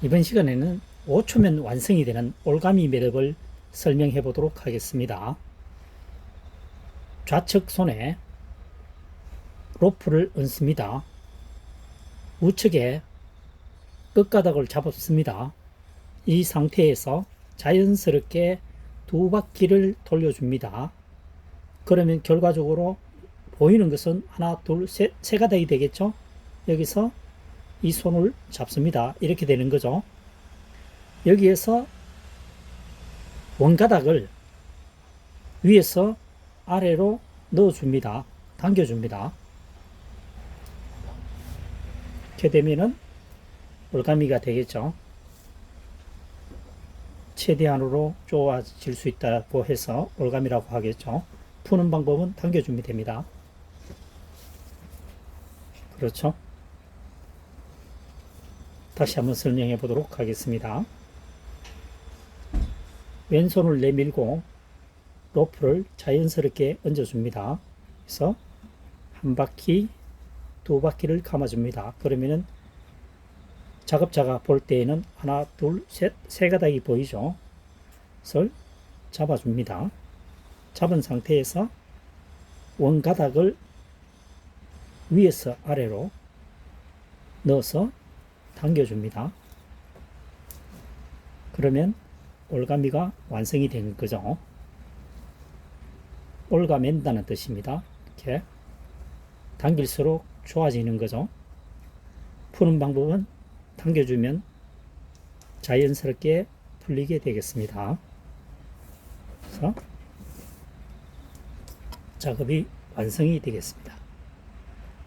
이번 시간에는 5초면 완성이 되는 올가미 매듭을 설명해 보도록 하겠습니다. 좌측 손에 로프를 얹습니다. 우측에 끝가닥을 잡았습니다. 이 상태에서 자연스럽게 두 바퀴를 돌려줍니다. 그러면 결과적으로 보이는 것은 하나, 둘, 셋, 세 가닥이 되겠죠? 여기서 이 손을 잡습니다. 이렇게 되는 거죠. 여기에서 원가닥을 위에서 아래로 넣어줍니다. 당겨줍니다. 이렇게 되면은 올가미가 되겠죠. 최대한으로 좋아질 수 있다고 해서 올가미라고 하겠죠. 푸는 방법은 당겨주면 됩니다. 그렇죠. 다시 한번 설명해 보도록 하겠습니다. 왼손을 내밀고 로프를 자연스럽게 얹어줍니다. 그래서 한 바퀴, 두 바퀴를 감아줍니다. 그러면은 작업자가 볼 때에는 하나, 둘, 셋, 세 가닥이 보이죠? 그래서 잡아줍니다. 잡은 상태에서 원 가닥을 위에서 아래로 넣어서 당겨줍니다. 그러면 올가미가 완성이 된 거죠. 올가맨다는 뜻입니다. 이렇게 당길수록 좋아지는 거죠. 푸는 방법은 당겨주면 자연스럽게 풀리게 되겠습니다. 그래서 작업이 완성이 되겠습니다.